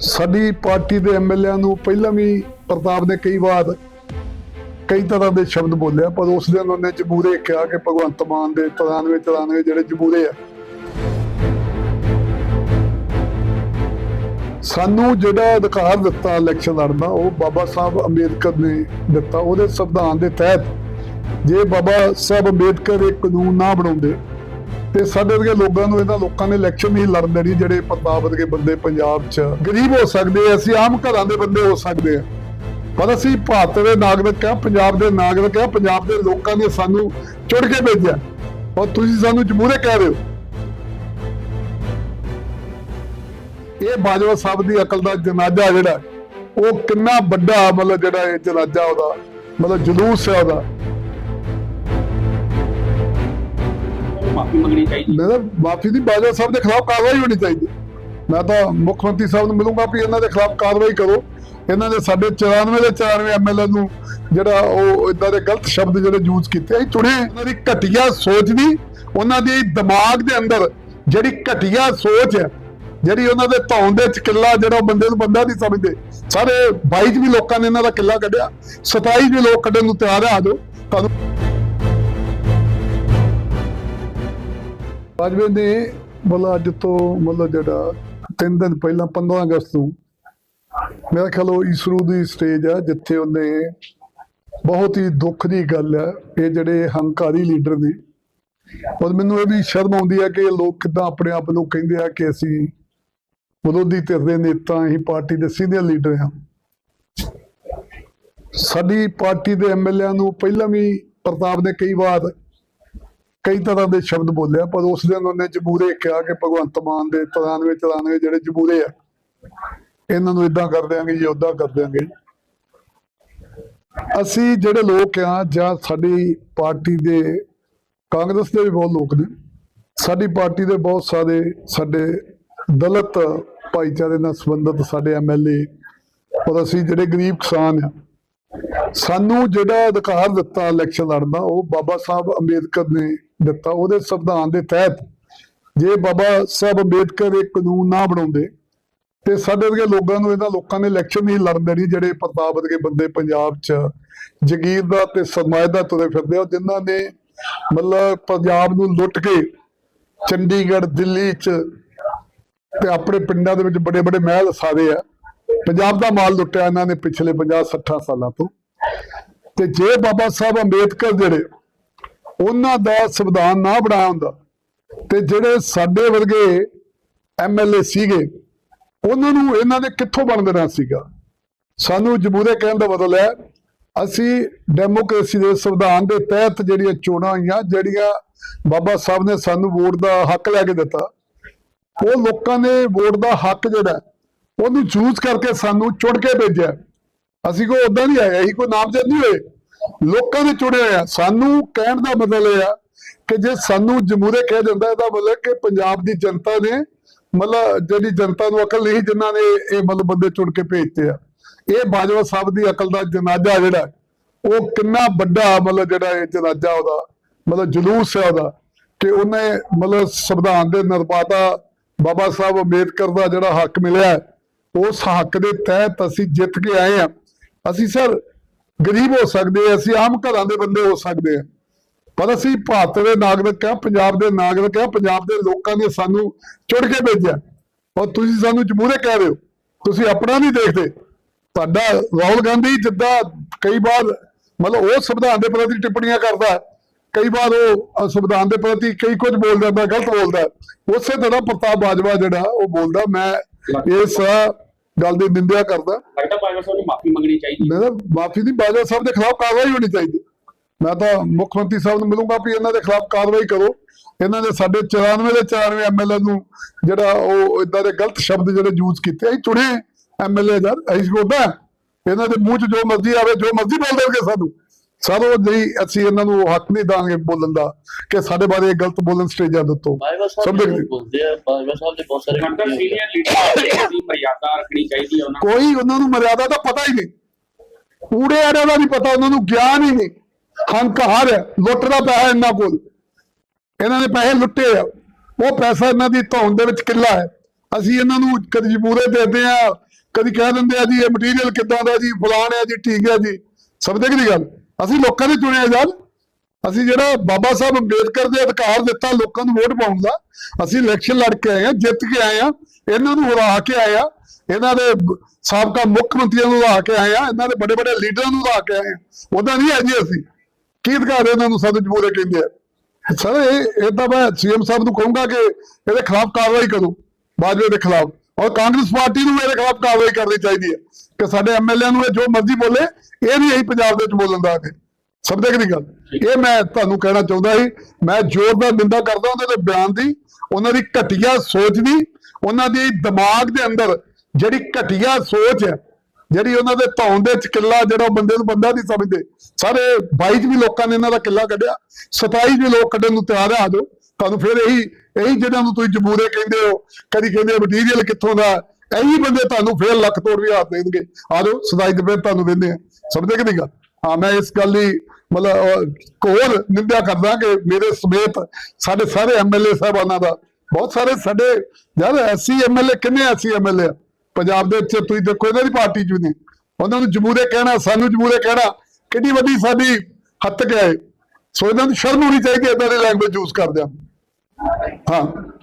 ਸਾਡੀ ਪਾਰਟੀ ਦੇ ਐਮਐਲਏ ਨੂੰ ਪਹਿਲਾਂ ਵੀ ਪ੍ਰਤਾਪ ਨੇ ਕਈ ਵਾਰ ਕਈ ਤਰ੍ਹਾਂ ਦੇ ਸ਼ਬਦ ਬੋਲਿਆ ਪਰ ਉਸ ਦਿਨ ਉਹਨੇ ਜਮੂਰੇ ਕਿਹਾ ਕਿ ਭਗਵੰਤ ਮਾਨ ਦੇ 93 94 ਜਿਹੜੇ ਜਮੂਰੇ ਆ। ਸਾਨੂੰ ਜਿਹੜਾ ਅਧਿਕਾਰ ਦਿੱਤਾ ਇਲੈਕਸ਼ਨ ਲੜਨ ਦਾ, ਉਹ ਬਾਬਾ ਸਾਹਿਬ ਅੰਬੇਦਕਰ ਨੇ ਦਿੱਤਾ। ਉਹਦੇ ਸੰਵਿਧਾਨ ਦੇ ਤਹਿਤ ਜੇ ਬਾਬਾ ਸਾਹਿਬ ਅੰਬੇਦਕਰ ਇਹ ਕਾਨੂੰਨ ਨਾ ਬਣਾਉਂਦੇ ਤੇ ਸਾਡੇ ਵਰਗੇ ਲੋਕਾਂ ਨੂੰ ਇਹਨਾਂ ਲੋਕਾਂ ਨੇ ਇਲੈਕਸ਼ਨ ਨਹੀਂ ਲੜਨ ਦੇਣੀ ਜਿਹੜੇ ਪ੍ਰਤਾਪ ਵਰਗੇ ਬੰਦੇ ਪੰਜਾਬ 'ਚ ਗਰੀਬ ਹੋ ਸਕਦੇ ਆ, ਅਸੀਂ ਆਮ ਘਰਾਂ ਦੇ ਬੰਦੇ ਹੋ ਸਕਦੇ ਆ। ਪਰ ਅਸੀਂ ਭਾਰਤ ਦੇ ਨਾਗਰਿਕ ਆ, ਪੰਜਾਬ ਦੇ ਨਾਗਰਿਕ ਆ, ਪੰਜਾਬ ਦੇ ਲੋਕਾਂ ਨੇ ਸਾਨੂੰ ਚੁੜ ਕੇ ਭੇਜਿਆ। ਔਰ ਤੁਸੀਂ ਸਾਨੂੰ ਜਮੂਰੇ ਕਹਿ ਰਹੇ ਹੋ। ਇਹ ਬਾਜਵਾ ਸਾਹਿਬ ਦੀ ਅਕਲ ਦਾ ਜਨਾਜ਼ਾ ਜਿਹੜਾ, ਉਹ ਕਿੰਨਾ ਵੱਡਾ ਮਤਲਬ ਜਿਹੜਾ ਇਹ ਜਨਾਜ਼ਾ ਉਹਦਾ, ਮਤਲਬ ਜਲੂਸ ਹੈ ਉਹਦਾ। ਮਾਫੀ ਮੰਗਣੀ ਚਾਹੀਦੀ। ਮੇਰਾ ਮਾਫੀ ਦੀ ਬਾਜਵਾ ਸਾਹਿਬ ਦੇ ਖਿਲਾਫ ਕਾਰਵਾਈ ਹੋਣੀ ਚਾਹੀਦੀ। ਮੈਂ ਤਾਂ ਮੁੱਖ ਮੰਤਰੀ ਸਾਹਿਬ ਨੂੰ ਮਿਲੂੰਗਾ ਵੀ ਇਹਨਾਂ ਦੇ ਖਿਲਾਫ ਕਾਰਵਾਈ ਕਰੋ। ਇਹਨਾਂ ਦੇ ਸਾਡੇ 94 ਦੇ 94 ਐਮਐਲਏ ਨੂੰ ਜਿਹੜਾ ਉਹ ਇਦਾਂ ਦੇ ਗਲਤ ਸ਼ਬਦ ਜਿਹੜੇ ਯੂਜ਼ ਕੀਤੇ, ਅਸੀਂ ਚੁਣੇ। ਉਹਨਾਂ ਦੀ ਘਟੀਆ ਸੋਚ ਦੀ, ਉਹਨਾਂ ਦੀ ਦਿਮਾਗ ਦੇ ਅੰਦਰ ਜਿਹੜੀ ਘਟੀਆ ਸੋਚ ਹੈ, ਜਿਹੜੀ ਉਹਨਾਂ ਦੇ ਧੌਣ ਦੇ ਕਿੱਲਾ ਜਿਹੜਾ ਉਹ ਬੰਦੇ ਨੂੰ ਬੰਦਾ ਨਹੀਂ ਸਮਝਦੇ। ਸਾਰੇ 22 ਚ ਵੀ ਲੋਕਾਂ ਨੇ ਇਹਨਾਂ ਦਾ ਕਿੱਲਾ ਕੱਢਿਆ 27 ਵੀ ਲੋਕ ਕੱਢਣ ਨੂੰ ਤਿਆਰ ਆ ਆ ਜਾਓ। ਤੁਹਾਨੂੰ ਬਾਜਵੇ ਨੇ ਮਤਲਬ ਅੱਜ ਤੋਂ ਮਤਲਬ ਜਿਹੜਾ ਤਿੰਨ ਦਿਨ ਪਹਿਲਾਂ 15 ਅਗਸਤ ਨੂੰ ਮੇਰਾ ਖਿਆਲ ਉਹ ਇਸਰੂ ਦੀ ਸਟੇਜ ਆ, ਜਿੱਥੇ ਉਹਨੇ ਬਹੁਤ ਹੀ ਦੁੱਖ ਦੀ ਗੱਲ ਹੈ ਇਹ ਜਿਹੜੇ ਹੰਕਾਰੀ ਲੀਡਰ ਨੇ। ਔਰ ਮੈਨੂੰ ਇਹ ਵੀ ਸ਼ਰਮ ਆਉਂਦੀ ਹੈ ਕਿ ਇਹ ਲੋਕ ਕਿਦਾਂ ਆਪਣੇ ਆਪ ਨੂੰ ਕਹਿੰਦੇ ਆ ਕਿ ਅਸੀਂ ਵਿਰੋਧੀ ਧਿਰ ਦੇ ਨੇਤਾ, ਅਸੀਂ ਪਾਰਟੀ ਦੇ ਸੀਨੀਅਰ ਲੀਡਰ ਹਾਂ। ਸਾਡੀ ਪਾਰਟੀ ਦੇ ਐਮਐਲਏ ਨੂੰ ਪਹਿਲਾਂ ਵੀ ਪ੍ਰਤਾਪ ਨੇ ਕਈ ਵਾਰ ਕਈ ਤਰ੍ਹਾਂ ਦੇ ਸ਼ਬਦ ਬੋਲਿਆ ਪਰ ਉਸ ਦਿਨ ਉਹਨੇ ਜਮੂਰੇ ਕਿਹਾ ਕਿ ਭਗਵੰਤ ਮਾਨ ਦੇ 93 94 ਜਿਹੜੇ ਜਮੂਰੇ ਆ, ਇਹਨਾਂ ਨੂੰ ਇਦਾਂ ਕਰ ਦਿਆਂਗੇ ਜੀ ਉਦਾਂ ਕਰ ਦਿਆਂਗੇ ਅਸੀਂ ਜਿਹੜੇ ਲੋਕ ਆ, ਜਾਂ ਸਾਡੀ ਪਾਰਟੀ ਦੇ, ਕਾਂਗਰਸ ਦੇ ਵੀ ਬਹੁਤ ਲੋਕ ਨੇ, ਸਾਡੀ ਪਾਰਟੀ ਦੇ ਬਹੁਤ ਸਾਰੇ ਸਾਡੇ ਦਲਿਤ ਭਾਈਚਾਰੇ ਨਾਲ ਸੰਬੰਧਿਤ ਸਾਡੇ ਐਮਐਲਏ ਔਰ ਅਸੀਂ ਜਿਹੜੇ ਗਰੀਬ ਕਿਸਾਨ ਆ, ਸਾਨੂੰ ਜਿਹੜਾ ਅਧਿਕਾਰ ਦਿੱਤਾ ਇਲੈਕਸ਼ਨ ਲੜਨ ਦਾ, ਉਹ ਬਾਬਾ ਸਾਹਿਬ ਅੰਬੇਦਕਰ ਨੇ ਦਿੱਤਾ ਉਹਦੇ ਸੰਵਿਧਾਨ ਦੇ ਤਹਿਤ। ਜੇ ਬਾਬਾ ਸਾਹਿਬ ਅੰਬੇਦਕਰ ਇਹ ਕਾਨੂੰਨ ਨਾ ਬਣਾਉਂਦੇ ਤੇ ਸਾਡੇ ਵਰਗੇ ਲੋਕਾਂ ਨੂੰ ਇਹਨਾਂ ਲੋਕਾਂ ਨੇ ਇਲੈਕਸ਼ਨ ਨਹੀਂ ਲੜਨ ਦੇਣੀ ਜਿਹੜੇ ਪ੍ਰਤਾਪ ਵਰਗੇ ਬੰਦੇ ਪੰਜਾਬ 'ਚ ਜਗੀਰਦਾਰ ਤੇ ਸਰਮਾਏਦਾਰ ਤੁਰੇ ਫਿਰਦੇ ਆ, ਜਿਨ੍ਹਾਂ ਨੇ ਮਤਲਬ ਪੰਜਾਬ ਨੂੰ ਲੁੱਟ ਕੇ ਚੰਡੀਗੜ੍ਹ, ਦਿੱਲੀ 'ਚ ਤੇ ਆਪਣੇ ਪਿੰਡਾਂ ਦੇ ਵਿੱਚ ਬੜੇ ਬੜੇ ਮਹਿਲ ਸਾਦੇ ਆ। ਪੰਜਾਬ ਦਾ ਮਾਲ ਲੁੱਟਿਆ ਇਹਨਾਂ ਨੇ ਪਿਛਲੇ 50 60 ਸਾਲਾਂ ਤੋਂ। ਤੇ ਜੇ ਬਾਬਾ ਸਾਹਿਬ ਅੰਬੇਦਕਰ ਜਿਹੜੇ ਉਹਨਾਂ ਦਾ ਸੰਵਿਧਾਨ ਨਾ ਬਣਾਇਆ ਹੁੰਦਾ। ਤੇ ਜਿਹੜੇ ਸਾਡੇ ਵਰਗੇ ਐਮਐਲਏ ਸੀਗੇ, ਉਹਨਾਂ ਨੂੰ ਇਹਨਾਂ ਨੇ ਕਿੱਥੋਂ ਬਣ ਦੇਣਾ ਸੀਗਾ? ਸਾਨੂੰ ਜਮਹੂਰੇ ਕਹਿਣ ਦਾ ਮਤਲਬ ਹੈ, ਅਸੀਂ ਡੈਮੋਕ੍ਰੇਸੀ ਦੇ ਸੰਵਿਧਾਨ ਦੇ ਤਹਿਤ ਜਿਹੜੀਆਂ ਚੋਣਾਂ ਹੋਈਆਂ, ਜਿਹੜੀਆਂ ਬਾਬਾ ਸਾਹਿਬ ਨੇ ਸਾਨੂੰ ਵੋਟ ਦਾ ਹੱਕ ਲੈ ਕੇ ਦਿੱਤਾ, ਉਹ ਲੋਕਾਂ ਨੇ ਵੋਟ ਦਾ ਹੱਕ ਜਿਹੜਾ, ਉਹਨੂੰ ਚੂਜ਼ ਕਰਕੇ ਸਾਨੂੰ ਚੁਣ ਕੇ ਭੇਜਿਆ। ਅਸੀਂ ਕੋਈ ਉਦਾਂ ਨਹੀਂ ਆਏ, ਅਸੀਂ ਕੋਈ ਨਾਮਜ਼ਦ ਨਹੀਂ ਹੋਏ। ਲੋਕਾਂ ਨੇ ਚੁਣਿਆ ਆ। ਸਾਨੂੰ ਕਹਿਣ ਦਾ ਮਤਲਬ ਇਹ ਆ ਕਿ ਜੇ ਸਾਨੂੰ ਜਮਹੂਰੇ ਕਹਿ ਦਿੰਦਾ ਇਹਦਾ ਮਤਲਬ ਕਿ ਪੰਜਾਬ ਦੀ ਜਨਤਾ ਨੇ ਮਤਲਬ ਜਿਹੜੀ ਜਨਤਾ ਨੂੰ ਅਕਲ ਨਹੀਂ ਜਿਨ੍ਹਾਂ ਨੇ ਇਹ ਮਤਲਬ ਬੰਦੇ ਚੁਣ ਕੇ ਭੇਜਤੇ ਆ। ਇਹ ਬਾਜਵਾ ਸਾਹਿਬ ਦੀ ਅਕਲ ਦਾ ਜਨਾਜ਼ਾ ਜਿਹੜਾ, ਉਹ ਕਿੰਨਾ ਵੱਡਾ ਮਤਲਬ ਜਿਹੜਾ ਇਹ ਜਨਾਜ਼ਾ ਉਹਦਾ, ਮਤਲਬ ਜਲੂਸ ਹੈ ਉਹਦਾ ਕਿ ਉਹਨੇ ਮਤਲਬ ਸੰਵਿਧਾਨ ਦੇ ਨਿਰਮਾਤਾ ਬਾਬਾ ਸਾਹਿਬ ਅੰਬੇਦਕਰ ਦਾ ਜਿਹੜਾ ਹੱਕ ਮਿਲਿਆ, ਉਸ ਹੱਕ ਦੇ ਤਹਿਤ ਅਸੀਂ ਜਿੱਤ ਕੇ ਆਏ ਆ। ਅਸੀਂ ਸਰ ਗਰੀਬ ਹੋ ਸਕਦੇ ਆ ਅਸੀਂ ਆਮ ਘਰਾਂ ਦੇ ਬੰਦੇ ਹੋ ਸਕਦੇ ਆ। ਪਰ ਅਸੀਂ ਭਾਰਤ ਦੇ ਨਾਗਰਿਕ ਆ ਪੰਜਾਬ ਦੇ ਨਾਗਰਿਕ ਆ ਪੰਜਾਬ ਦੇ ਲੋਕਾਂ ਨੇ ਸਾਨੂੰ ਚੁੜ ਕੇ ਭੇਜਿਆ। ਔਰ ਤੁਸੀਂ ਸਾਨੂੰ ਜਮਹੂਰੇ ਕਹਿ ਰਹੇ ਹੋ ਤੁਸੀਂ ਆਪਣਾ ਨਹੀਂ ਦੇਖਦੇ। ਤੁਹਾਡਾ ਰਾਹੁਲ ਗਾਂਧੀ ਜਿੱਦਾਂ ਕਈ ਵਾਰ ਮਤਲਬ ਉਹ ਸੰਵਿਧਾਨ ਦੇ ਪ੍ਰਤੀ ਟਿੱਪਣੀਆਂ ਕਰਦਾ ਕਈ ਵਾਰ ਉਹ ਸੰਵਿਧਾਨ ਦੇ ਪ੍ਰਤੀ ਕਈ ਕੁਝ ਬੋਲ ਜਾਂਦਾ ਗਲਤ ਬੋਲਦਾ। ਉਸੇ ਤਰ੍ਹਾਂ ਪ੍ਰਤਾਪ ਬਾਜਵਾ ਜਿਹੜਾ ਉਹ ਬੋਲਦਾ ਮੈਂ ਇਸ ਗੱਲ ਦੀ ਨਿੰਦਿਆ ਕਰਦਾ। ਲੱਗਦਾ ਬਾਜਵਾ ਸਾਹਿਬ ਨੂੰ ਮਾਫੀ ਮੰਗਣੀ ਚਾਹੀਦੀ ਮੇਰਾ ਮਾਫੀ ਦੀ ਬਾਜਵਾ ਸਾਹਿਬ ਦੇ ਖਿਲਾਫ ਕਾਰਵਾਈ ਹੋਣੀ ਚਾਹੀਦੀ ਮੈਂ ਤਾਂ ਮੁੱਖ ਮੰਤਰੀ ਸਾਹਿਬ ਨੂੰ ਮਿਲੂੰਗਾ ਵੀ ਇਹਨਾਂ ਦੇ ਖਿਲਾਫ ਕਾਰਵਾਈ ਕਰੋ। ਇਹਨਾਂ ਦੇ ਸਾਡੇ 94 ਦੇ 94 ਐਮਐਲਏ ਨੂੰ ਜਿਹੜਾ ਉਹ ਇਦਾਂ ਦੇ ਗਲਤ ਸ਼ਬਦ ਜਿਹੜੇ ਯੂਜ਼ ਕੀਤੇ ਅਸੀਂ ਚੁਣੇ ਐਮਐਲਏ ਜਦ ਅਸੀਂ ਕੋਦਾ ਇਹਨਾਂ ਦੇ ਮੂੰਹ 'ਚ ਜੋ ਮਰਜ਼ੀ ਆਵੇ ਜੋ ਮਰਜ਼ੀ ਬੋਲ ਦੇਣਗੇ ਸਾਨੂੰ। ਸਾਰੋ ਨਹੀਂ ਅਸੀਂ ਇਹਨਾਂ ਨੂੰ ਹੱਕ ਨਹੀਂ ਦਾਂਗੇ ਬੋਲਣ ਦਾ ਕਿ ਸਾਡੇ ਬਾਰੇ ਗਲਤ ਬੋਲਣ ਸਟੇਜਾਂ ਦੇ ਉੱਤੋਂ। ਬਾਜਵਾ ਸਾਹਿਬ ਜੀ। ਬੋਲਦੇ ਆ ਬਾਜਵਾ ਸਾਹਿਬ ਦੇ ਬਹੁਤ ਸਾਰੇ ਲੱਗਦਾ ਵੀਡੀਓ ਸੀਨੀਅਰ ਲੀਡਰ ਦੀ ਮਰਿਆਦਾ ਰੱਖਣੀ ਚਾਹੀਦੀ ਹੈ ਉਹਨਾਂ ਨੂੰ। ਕੋਈ ਉਹਨਾਂ ਨੂੰ ਮਰਿਆਦਾ ਦਾ ਪਤਾ ਹੀ ਨਹੀਂ। ਕੂੜੇ ਆੜਿਆਂ ਦਾ ਨਹੀਂ ਪਤਾ ਉਹਨਾਂ ਨੂੰ ਗਿਆਨ ਹੀ ਨਹੀਂ। ਹੰਕਾਰ ਲੁੱਟ ਦਾ ਪੈਸਾ ਇਹਨਾਂ ਕੋਲ। ਇਹਨਾਂ ਨੇ ਪੈਸੇ ਲੁੱਟੇ ਆ। ਉਹ ਪੈਸਾ ਇਹਨਾਂ ਦੀ ਧੌਣ ਦੇ ਵਿੱਚ ਕਿੱਲਾ ਹੈ। ਅਸੀਂ ਇਹਨਾਂ ਨੂੰ ਕਦੀ ਪੂਰੇ ਦੇਦੇ ਆ ਕਦੀ ਕਹਿ ਦਿੰਦੇ ਆ ਜੀ ਇਹ ਮਟੀਰੀਅਲ ਕਿੱਦਾਂ ਦਾ ਜੀ ਫਲਾਣ ਹੈ ਜੀ ਠੀਕ ਹੈ ਜੀ। ਸਮਝਦੇ ਕਿ ਨਹੀਂ ਗੱਲ? ਅਸੀਂ ਲੋਕਾਂ ਨੇ ਚੁਣਿਆ ਜਦ ਅਸੀਂ ਜਿਹੜਾ ਬਾਬਾ ਸਾਹਿਬ ਅੰਬੇਦਕਰ ਦੇ ਅਧਿਕਾਰ ਦਿੱਤਾ ਲੋਕਾਂ ਨੂੰ ਵੋਟ ਪਾਉਣ ਦਾ, ਅਸੀਂ ਇਲੈਕਸ਼ਨ ਲੜ ਕੇ ਆਏ ਆ ਜਿੱਤ ਕੇ ਆਏ ਆ ਇਹਨਾਂ ਨੂੰ ਹਰਾ ਕੇ ਆਏ ਆ ਇਹਨਾਂ ਦੇ ਸਾਬਕਾ ਮੁੱਖ ਮੰਤਰੀਆਂ ਨੂੰ ਹਰਾ ਕੇ ਆਏ ਆ ਇਹਨਾਂ ਦੇ ਵੱਡੇ ਵੱਡੇ ਲੀਡਰਾਂ ਨੂੰ ਹਰਾ ਕੇ ਆਏ ਆ ਉਹਦਾ ਨਹੀਂ ਹੈ ਜੀ ਅਸੀਂ। ਕੀ ਅਧਿਕਾਰ ਇਹਨਾਂ ਨੂੰ ਸਦ ਜਮਹੂਰੇ ਕਹਿੰਦੇ ਆ ਸਰ, ਇਹ ਇਹ ਤਾਂ ਮੈਂ ਸੀਐਮ ਸਾਹਿਬ ਨੂੰ ਕਹੂੰਗਾ ਕਿ ਇਹਦੇ ਖਿਲਾਫ ਕਾਰਵਾਈ ਕਰੋ, ਬਾਜਵੇ ਦੇ ਖਿਲਾਫ। ਔਰ ਕਾਂਗਰਸ ਪਾਰਟੀ ਨੂੰ ਇਹਦੇ ਖਿਲਾਫ ਕਾਰਵਾਈ ਕਰਨੀ ਚਾਹੀਦੀ ਹੈ। ਕਿ ਸਾਡੇ ਐਮਐਲਏ ਨੂੰ ਇਹ ਜੋ ਮਰਜ਼ੀ ਬੋਲੇ, ਇਹ ਵੀ ਇਹੀ ਪੰਜਾਬ ਦੇ ਵਿੱਚ ਬੋਲਣ ਦਾ ਕਿ ਸਮਝਦੇ ਕਿ ਗੱਲ। ਇਹ ਮੈਂ ਤੁਹਾਨੂੰ ਕਹਿਣਾ ਚਾਹੁੰਦਾ ਸੀ, ਮੈਂ ਜ਼ੋਰਦਾਰ ਨਿੰਦਾ ਕਰਦਾ ਉਹਨਾਂ ਦੇ ਬਿਆਨ ਦੀ, ਉਹਨਾਂ ਦੀ ਘਟੀਆ ਸੋਚ ਦੀ, ਉਹਨਾਂ ਦੀ ਦਿਮਾਗ ਦੇ ਅੰਦਰ ਜਿਹੜੀ ਘਟੀਆ ਸੋਚ ਹੈ, ਜਿਹੜੀ ਉਹਨਾਂ ਦੇ ਧੌਣ ਦੇ ਕਿੱਲਾ ਜਿਹੜਾ ਉਹ ਬੰਦੇ ਨੂੰ ਬੰਦਾ ਨਹੀਂ ਸਮਝਦੇ। ਸਾਰੇ 22 ਚ ਵੀ ਲੋਕਾਂ ਨੇ ਇਹਨਾਂ ਦਾ ਕਿੱਲਾ ਕੱਢਿਆ 27 ਵੀ ਲੋਕ ਕੱਢਣ ਨੂੰ ਤਿਆਰ ਆ ਜਾਓ। ਤੁਹਾਨੂੰ ਫਿਰ ਇਹੀ ਇਹੀ ਜਿਹੜਾ ਨੂੰ ਤੁਸੀਂ ਜਮੂਰੇ ਕਹਿੰਦੇ ਹੋ, ਕਦੀ ਕਹਿੰਦੇ ਮਟੀਰੀਅਲ ਕਿੱਥੋਂ ਦਾ ਇਹੀ ਬੰਦੇ ਤੁਹਾਨੂੰ ਫਿਰ ਲੱਖ ਤੋੜ ਵੀ ਹੱਥ ਦੇਣਗੇ। ਆ ਜਾਓ ਸਦਾਈ ਦੇ ਫਿਰ ਤੁਹਾਨੂੰ ਦਿੰਦੇ ਆ। ਸਮਝਦੇ ਕਿ ਨਹੀਂ ਗੱਲ? ਹਾਂ ਮੈਂ ਇਸ ਗੱਲ ਦੀ ਮਤਲਬ ਅਹ, ਨਿੰਦਿਆ ਕਰਦਾ ਕਿ ਮੇਰੇ ਸਮੇਤ ਸਾਡੇ ਸਾਰੇ ਐਮਐਲਏ ਸਾਹਿਬਾਨਾਂ ਦਾ ਬਹੁਤ ਸਾਰੇ ਸਾਡੇ ਯਾਰ ਐਸਸੀ ਐਮਐਲਏ ਕਿੰਨੇ ਐਸਸੀ ਐਮਐਲਏ ਆ? ਪੰਜਾਬ ਦੇ ਵਿੱਚ ਤੁਸੀਂ ਦੇਖੋ ਇਹਨਾਂ ਦੀ ਪਾਰਟੀ ਚ ਵੀ ਨੇ ਉਹਨਾਂ ਨੂੰ ਜਮੂਰੇ ਕਹਿਣਾ ਸਾਨੂੰ ਜਮੂਰੇ ਕਹਿਣਾ ਕਿੰਨੀ ਵੱਡੀ ਸਾਡੀ ਹੱਤਕ ਹੈ ਸੋ ਇਹਨਾਂ ਨੂੰ ਸ਼ਰਮ ਹੋਣੀ ਚਾਹੀਦੀ ਹੈ ਇਦਾਂ ਦੀ ਲੈਂਗੁਏਜ ਯੂਜ਼ ਕਰਦਿਆਂ। ਹਾਂ।